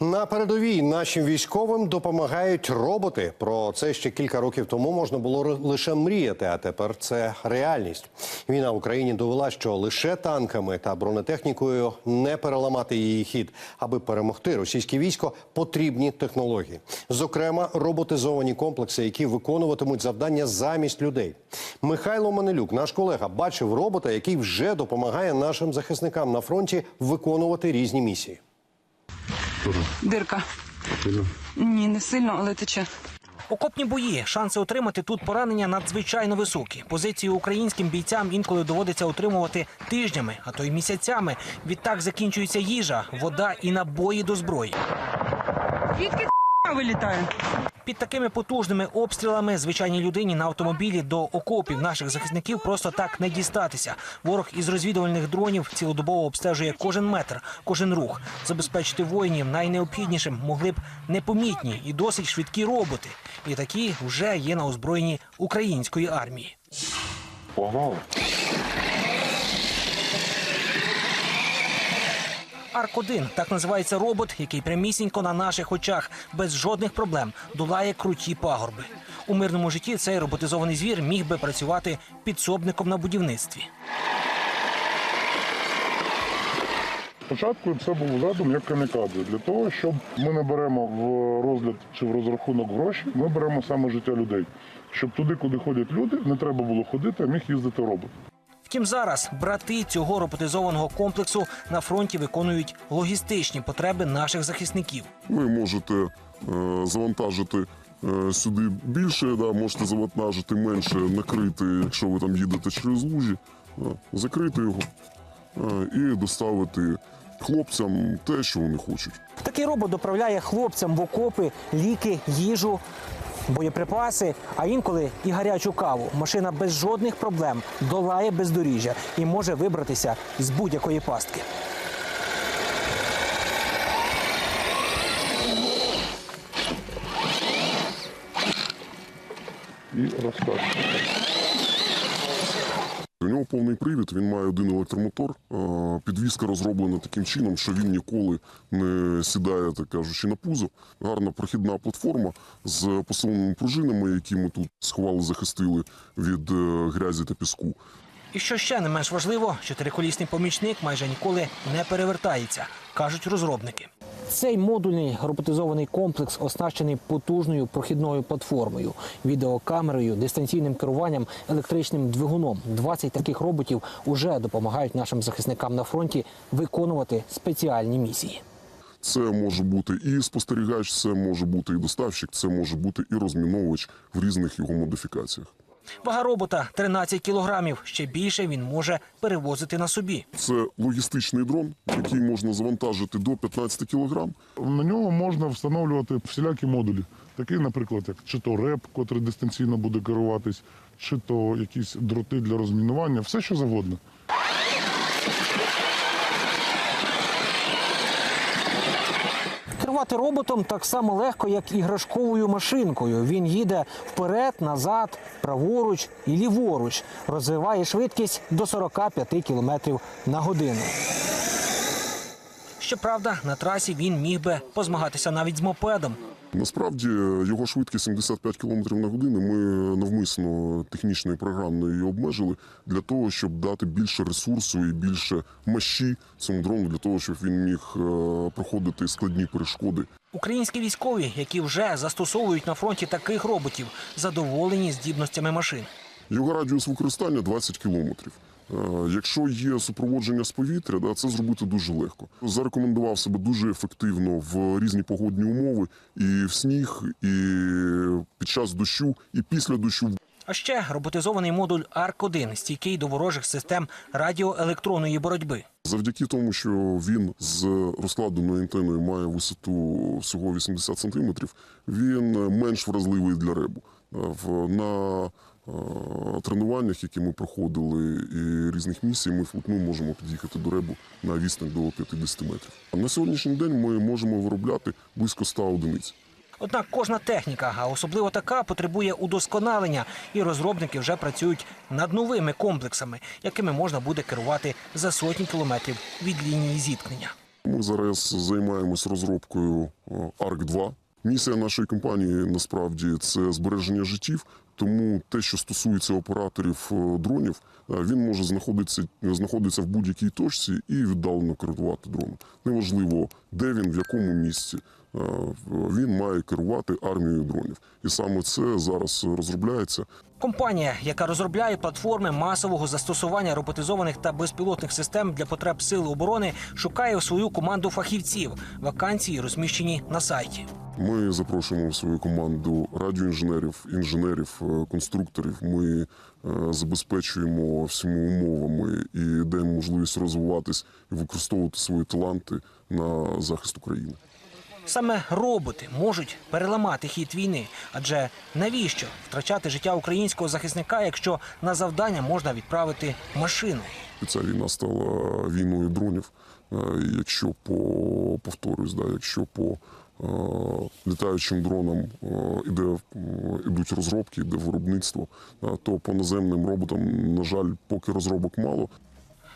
На передовій нашим військовим допомагають роботи. Про це ще кілька років тому можна було лише мріяти, а тепер це реальність. Війна в Україні довела, що лише танками та бронетехнікою не переламати її хід. Аби перемогти російське військо, потрібні технології. Зокрема, роботизовані комплекси, які виконуватимуть завдання замість людей. Михайло Манелюк, наш колега, бачив робота, який вже допомагає нашим захисникам на фронті виконувати різні місії. Дирка. Ні, не сильно, але тече. Окопні бої, шанси отримати тут поранення надзвичайно високі. Позиції українським бійцям інколи доводиться отримувати тижнями, а то й місяцями. Відтак закінчується їжа, вода і набої до зброї. Звідки вилітає? Під такими потужними обстрілами звичайній людині на автомобілі до окопів наших захисників просто так не дістатися. Ворог із розвідувальних дронів цілодобово обстежує кожен метр, кожен рух. Забезпечити воїнів найнеобхіднішим могли б непомітні і досить швидкі роботи. І такі вже є на озброєнні української армії. Погнали. Арк-1 – так називається робот, який прямісінько на наших очах без жодних проблем долає круті пагорби. У мирному житті цей роботизований звір міг би працювати підсобником на будівництві. Спочатку це був задум як камікадзе. Для того, щоб ми не беремо в розгляд чи в розрахунок гроші, ми беремо саме життя людей. Щоб туди, куди ходять люди, не треба було ходити, а міг їздити робот. Втім, зараз брати цього роботизованого комплексу на фронті виконують логістичні потреби наших захисників. Ви можете е, завантажити е, сюди більше, да, можете завантажити менше, накрити, якщо ви там їдете через лужі, закрити його е, і доставити хлопцям те, що вони хочуть. Такий робот доправляє хлопцям в окопи ліки, їжу, боєприпаси, а інколи і гарячу каву. Машина без жодних проблем долає бездоріжжя і може вибратися з будь-якої пастки. І розкажу. Повний привід, він має один електромотор. Підвізка розроблена таким чином, що він ніколи не сідає, так кажучи, на пузо. Гарна прохідна платформа з посиленими пружинами, які ми тут сховали, захистили від е, грязі та піску. І що ще не менш важливо, чотириколісний помічник майже ніколи не перевертається, кажуть розробники. Цей модульний роботизований комплекс оснащений потужною прохідною платформою, відеокамерою, дистанційним керуванням, електричним двигуном. 20 таких роботів уже допомагають нашим захисникам на фронті виконувати спеціальні місії. Це може бути і спостерігач, це може бути і доставщик, це може бути і розміновувач в різних його модифікаціях. Вага робота 13 кілограмів. Ще більше він може перевозити на собі. Це логістичний дрон, який можна завантажити до 15 кілограм. На нього можна встановлювати всілякі модулі. Такий, наприклад, як чи то реп, котрий дистанційно буде керуватись, чи то якісь дроти для розмінування, все що завгодно. Керувати роботом так само легко, як іграшковою машинкою. Він їде вперед, назад, праворуч і ліворуч, розвиває швидкість до 45 км на годину. Щоправда, на трасі він міг би позмагатися навіть з мопедом. Насправді його швидкість 75 км на годину. Ми навмисно технічно і програмно її обмежили для того, щоб дати більше ресурсу і більше мащі цьому дрону, для того, щоб він міг е, проходити складні перешкоди. Українські військові, які вже застосовують на фронті таких роботів, задоволені здібностями машин. Його радіус використання 20 кілометрів. Е, Якщо є супроводження з повітря, да, це зробити дуже легко. Зарекомендував себе дуже ефективно в різні погодні умови, і в сніг, і під час дощу, і після дощу. А ще роботизований модуль АРК-1, стійкий до ворожих систем радіоелектронної боротьби. Завдяки тому, що він з розкладеною антеною має висоту всього 80 сантиметрів, він менш вразливий для ребу. Е, на тренуваннях, які ми проходили, і різних місій, ми вплотну можемо під'їхати до ребу на відстань до 50 метрів. На сьогоднішній день ми можемо виробляти близько 100 одиниць. Однак кожна техніка, а особливо така, потребує удосконалення, і розробники вже працюють над новими комплексами, якими можна буде керувати за сотні кілометрів від лінії зіткнення. Ми зараз займаємось розробкою арк 2 Місія нашої компанії насправді це збереження життів. Тому те, що стосується операторів е, дронів, е, він може знаходитися, знаходитися в будь-якій точці і віддалено керувати дроном. Неважливо, де він, в якому місці. Е, Він має керувати армією дронів, і саме це зараз розробляється. Компанія, яка розробляє платформи масового застосування роботизованих та безпілотних систем для потреб сил оборони, шукає свою команду фахівців. Вакансії розміщені на сайті. Ми запрошуємо в свою команду радіоінженерів, інженерів, е, конструкторів. Ми е, забезпечуємо всіма умовами і даємо можливість розвиватись і використовувати свої таланти на захист України. Саме роботи можуть переламати хід війни. Адже навіщо втрачати життя українського захисника, якщо на завдання можна відправити машину? Ця війна стала війною дронів. Е, Якщо по повторюсь, да, якщо по літаючим дронам е, іде, е, ідуть розробки, іде виробництво, е, то по наземним роботам, на жаль, поки розробок мало.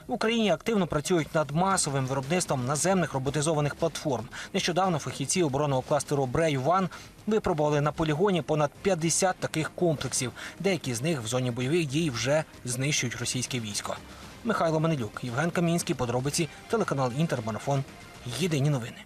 В Україні активно працюють над масовим виробництвом наземних роботизованих платформ. Нещодавно фахівці оборонного кластеру Брей Ван випробували на полігоні понад 50 таких комплексів. Деякі з них в зоні бойових дій вже знищують російське військо. Михайло Манилюк, Євген Камінський, подробиці, телеканал Інтермарафон. Єдині новини.